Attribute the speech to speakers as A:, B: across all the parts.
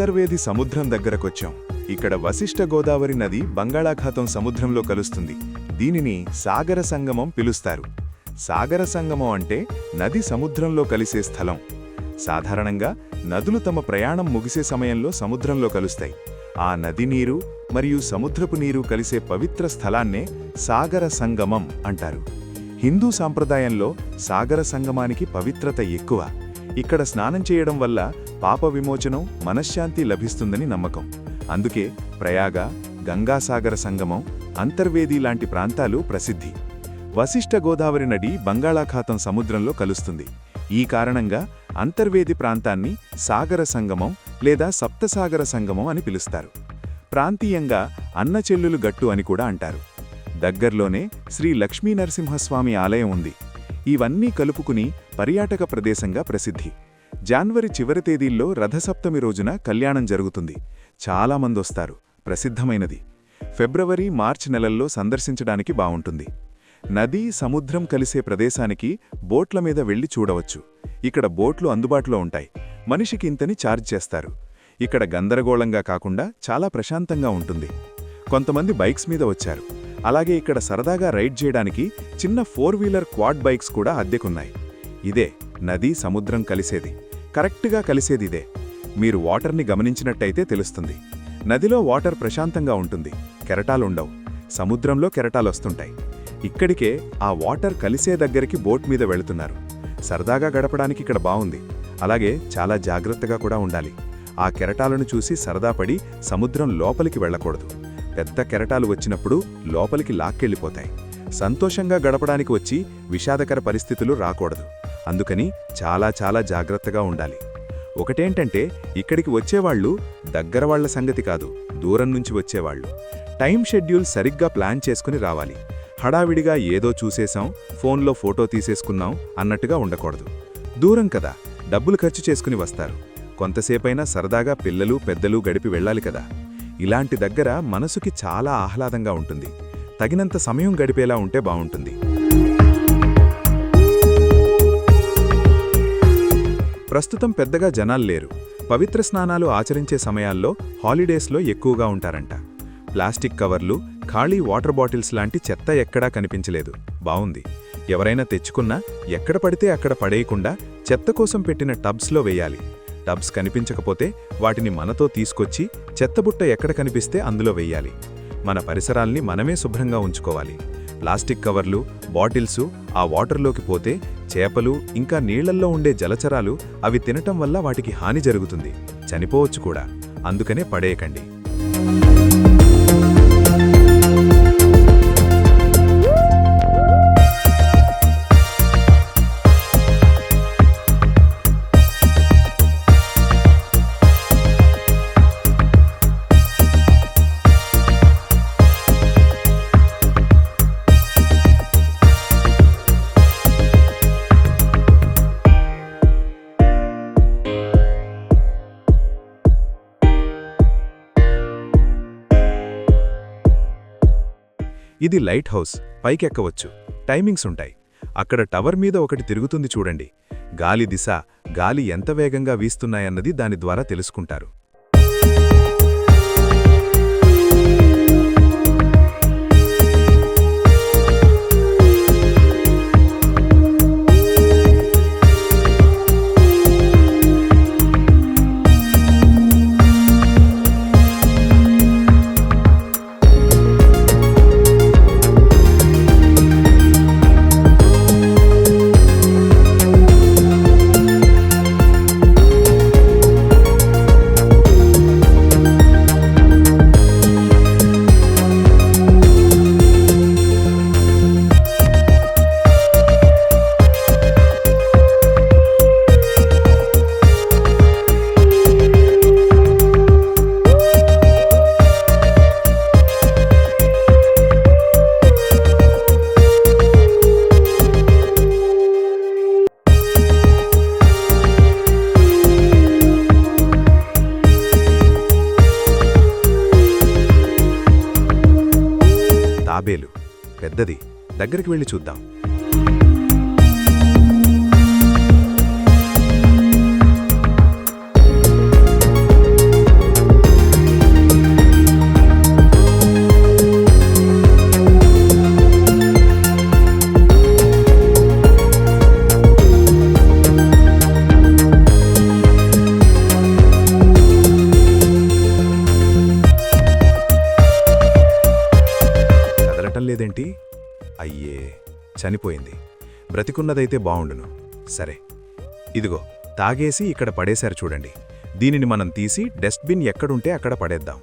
A: అంతర్వేది సముద్రం దగ్గరకొచ్చాం. ఇక్కడ వశిష్ఠ గోదావరి నది బంగాళాఖాతం సముద్రంలో కలుస్తుంది. దీనిని సాగర సంగమం పిలుస్తారు. సాగర సంగమం అంటే నది సముద్రంలో కలిసే స్థలం. సాధారణంగా నదులు తమ ప్రయాణం ముగిసే సమయంలో సముద్రంలో కలుస్తాయి. ఆ నది నీరు మరియు సముద్రపు నీరు కలిసే పవిత్ర స్థలాన్నే సాగర సంగమం అంటారు. హిందూ సాంప్రదాయంలో సాగర సంగమానికి పవిత్రత ఎక్కువ. ఇక్కడ స్నానం చేయడం వల్ల పాప విమోచనం మనశ్శాంతి లభిస్తుందని నమ్మకం. అందుకే ప్రయాగ గంగాసాగర సంగమం అంతర్వేది లాంటి ప్రాంతాలు ప్రసిద్ధి. వశిష్ఠ గోదావరి నడి బంగాళాఖాతం సముద్రంలో కలుస్తుంది. ఈ కారణంగా అంతర్వేది ప్రాంతాన్ని సాగర సంగమం లేదా సప్తసాగర సంగమం అని పిలుస్తారు. ప్రాంతీయంగా అన్నచెల్లులు గట్టు అని కూడా అంటారు. దగ్గర్లోనే శ్రీ లక్ష్మీ నరసింహస్వామి ఆలయం ఉంది. ఇవన్నీ కలుపుకుని పర్యాటక ప్రదేశంగా ప్రసిద్ధి. జాన్వరి చివరి తేదీల్లో రథసప్తమి రోజున కళ్యాణం జరుగుతుంది. చాలామందొస్తారు ప్రసిద్ధమైనది. ఫిబ్రవరి మార్చి నెలల్లో సందర్శించడానికి బావుంటుంది. నదీ సముద్రం కలిసే ప్రదేశానికి బోట్ల మీద వెళ్ళి చూడవచ్చు. ఇక్కడ బోట్లు అందుబాటులో ఉంటాయి. మనిషికి ఇంతని ఛార్జ్ చేస్తారు. ఇక్కడ గందరగోళంగా కాకుండా చాలా ప్రశాంతంగా ఉంటుంది. కొంతమంది బైక్స్ మీద వచ్చారు. అలాగే ఇక్కడ సరదాగా రైడ్ చేయడానికి చిన్న ఫోర్ వీలర్ క్వాడ్ బైక్స్ కూడా అద్దెకున్నాయి. ఇదే నది సముద్రం కలిసేది. కరెక్ట్గా కలిసేదిదే. మీరు వాటర్ని గమనించినట్టయితే తెలుస్తుంది. నదిలో వాటర్ ప్రశాంతంగా ఉంటుంది. కెరటాలుండవు. సముద్రంలో కెరటాలొస్తుంటాయి. ఇక్కడికే ఆ వాటర్ కలిసే దగ్గరికి బోట్ మీద వెళుతున్నారు. సరదాగా గడపడానికి ఇక్కడ బాగుంది అలాగే చాలా జాగ్రత్తగా కూడా ఉండాలి. ఆ కెరటాలను చూసి సరదాపడి సముద్రం లోపలికి వెళ్ళకూడదు. పెద్ద కెరటాలు వచ్చినప్పుడు లోపలికి లాక్కెళ్ళిపోతాయి. సంతోషంగా గడపడానికి వచ్చి విషాదకర పరిస్థితులు రాకూడదు. అందుకని చాలా చాలా జాగ్రత్తగా ఉండాలి. ఒకటేంటంటే ఇక్కడికి వచ్చేవాళ్ళు దగ్గర వాళ్ళ సంగతి కాదు దూరం నుంచి వచ్చేవాళ్ళు టైం షెడ్యూల్ సరిగ్గా ప్లాన్ చేసుకుని రావాలి. హడావిడిగా ఏదో చూసేశాం ఫోన్లో ఫోటో తీసేసుకున్నాం అన్నట్టుగా ఉండకూడదు. దూరం కదా డబ్బులు ఖర్చు చేసుకుని వస్తారు. కొంతసేపైనా సరదాగా పిల్లలు పెద్దలు గడిపి వెళ్ళాలి కదా. ఇలాంటి దగ్గర మనసుకి చాలా ఆహ్లాదంగా ఉంటుంది. తగినంత సమయం గడిపేలా ఉంటే బాగుంటుంది. ప్రస్తుతం పెద్దగా జనాలు లేరు. పవిత్ర స్నానాలు ఆచరించే సమయాల్లో హాలిడేస్లో ఎక్కువగా ఉంటారంట. ప్లాస్టిక్ కవర్లు ఖాళీ వాటర్ బాటిల్స్ లాంటి చెత్త ఎక్కడా కనిపించలేదు. బావుంది. ఎవరైనా తెచ్చుకున్నా ఎక్కడ పడితే అక్కడ పడేయకుండా చెత్త కోసం పెట్టిన టబ్స్లో వేయాలి. టబ్స్ కనిపించకపోతే వాటిని మనతో తీసుకొచ్చి చెత్తబుట్ట ఎక్కడ కనిపిస్తే అందులో వెయ్యాలి మన పరిసరాల్ని మనమే శుభ్రంగా ఉంచుకోవాలి. ప్లాస్టిక్ కవర్లు బాటిల్సు ఆ వాటర్లోకి పోతే చేపలు ఇంకా నీళ్ళల్లో ఉండే జలచరాలు అవి తినటం వల్ల వాటికి హాని జరుగుతుంది. చనిపోవచ్చు కూడా. అందుకనే పడేయకండి. ఇది లైట్ హౌస్ పైకెక్కవచ్చు. టైమింగ్స్ ఉంటాయి. అక్కడ టవర్ మీద ఒకటి తిరుగుతుంది చూడండి. గాలి దిశ గాలి ఎంత వేగంగా వీస్తున్నాయన్నది దాని ద్వారా తెలుసుకుంటారు. తాబేలు. పెద్దది. దగ్గరికి వెళ్ళి చూద్దాం. చనిపోయింది. బ్రతికున్నదైతే బావుండును. సరే. ఇదిగో తాగేసి ఇక్కడ పడేశారు చూడండి. దీనిని మనం తీసి డస్ట్బిన్ ఎక్కడుంటే అక్కడ పడేద్దాం.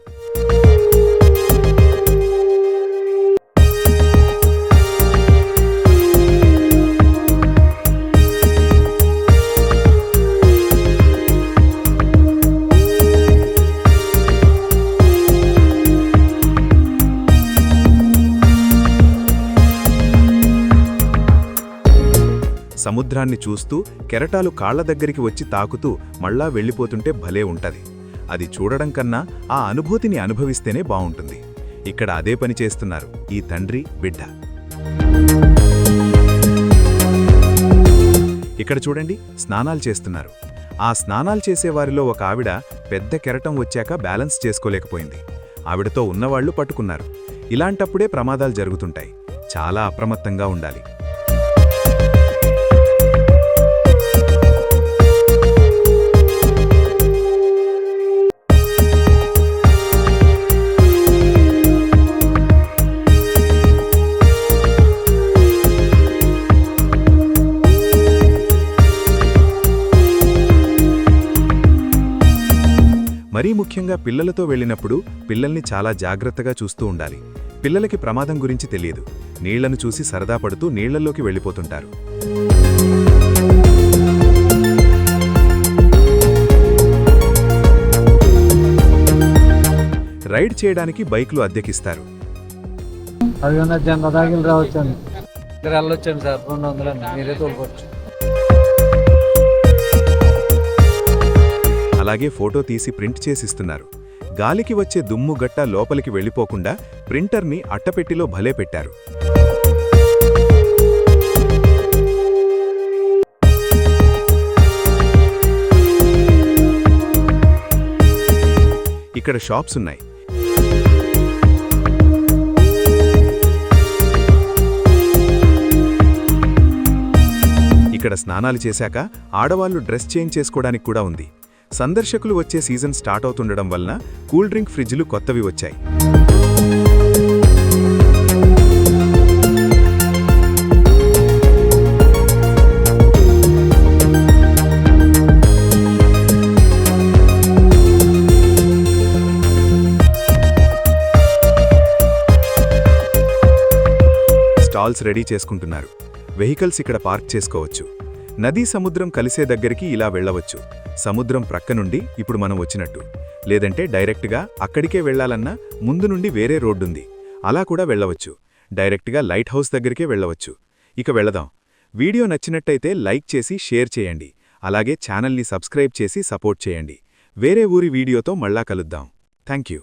A: సముద్రాన్ని చూస్తూ కెరటాలు కాళ్ళ దగ్గరికి వచ్చి తాకుతూ మళ్ళా వెళ్ళిపోతుంటే భలే ఉంటది. అది చూడడం కన్నా ఆ అనుభూతిని అనుభవిస్తేనే బావుంటుంది. ఇక్కడ అదే పని చేస్తున్నారు ఈ తండ్రి బిడ్డ. ఇక్కడ చూడండి స్నానాలు చేస్తున్నారు. ఆ స్నానాలు చేసేవారిలో ఒక ఆవిడ పెద్ద కెరటం వచ్చాక బ్యాలెన్స్ చేసుకోలేకపోయింది. ఆవిడతో ఉన్నవాళ్ళు పట్టుకున్నారు. ఇలాంటప్పుడే ప్రమాదాలు జరుగుతుంటాయి. చాలా అప్రమత్తంగా ఉండాలి. మరీ ముఖ్యంగా పిల్లలతో వెళ్ళినప్పుడు పిల్లల్ని చాలా జాగ్రత్తగా చూస్తూ ఉండాలి. పిల్లలకి ప్రమాదం గురించి తెలియదు. నీళ్ళను చూసి సరదా పడుతూ నీళ్ళలోకి వెళ్ళిపోతుంటారు. రైడ్ చేయడానికి బైక్లు అద్దెకిస్తారు.
B: వెళ్ళొచ్చండి సార్ రెండు వందలండి మీరే తోలుకోవచ్చు.
A: అలాగే ఫోటో తీసి ప్రింట్ చేసిస్తున్నారు. గాలికి వచ్చే దుమ్ము గట్ట లోపలికి వెళ్ళిపోకుండా ప్రింటర్ని అట్టపెట్టిలో భలే పెట్టారు. ఇక్కడ షాప్స్ ఉన్నాయి. ఇక్కడ స్నానాలు చేశాక ఆడవాళ్ళు డ్రెస్ చేంజ్ చేసుకోవడానికి కూడా ఉంది. సందర్శకులు వచ్చే సీజన్ స్టార్ట్ అవుతుండడం వలన కూల్ డ్రింక్ ఫ్రిడ్జ్లు కొత్తవి వచ్చాయి. స్టాల్స్ రెడీ చేసుకుంటున్నారు. వెహికల్స్ ఇక్కడ పార్క్ చేసుకోవచ్చు. నదీ సముద్రం కలిసే దగ్గరికి ఇలా వెళ్ళవచ్చు. సముద్రం ప్రక్క నుండి ఇప్పుడు మనం వచ్చినట్టు. లేదంటే డైరెక్ట్గా అక్కడికే వెళ్ళాలన్నా ముందు నుండి వేరే రోడ్డుంది. అలా కూడా వెళ్ళవచ్చు. డైరెక్ట్గా లైట్ హౌస్ దగ్గరికే వెళ్ళవచ్చు. ఇక వెళదాం. వీడియో నచ్చినట్టయితే లైక్ చేసి షేర్ చేయండి. అలాగే ఛానల్ని సబ్స్క్రైబ్ చేసి సపోర్ట్ చేయండి. వేరే ఊరి వీడియోతో మళ్ళా కలుద్దాం. Thank you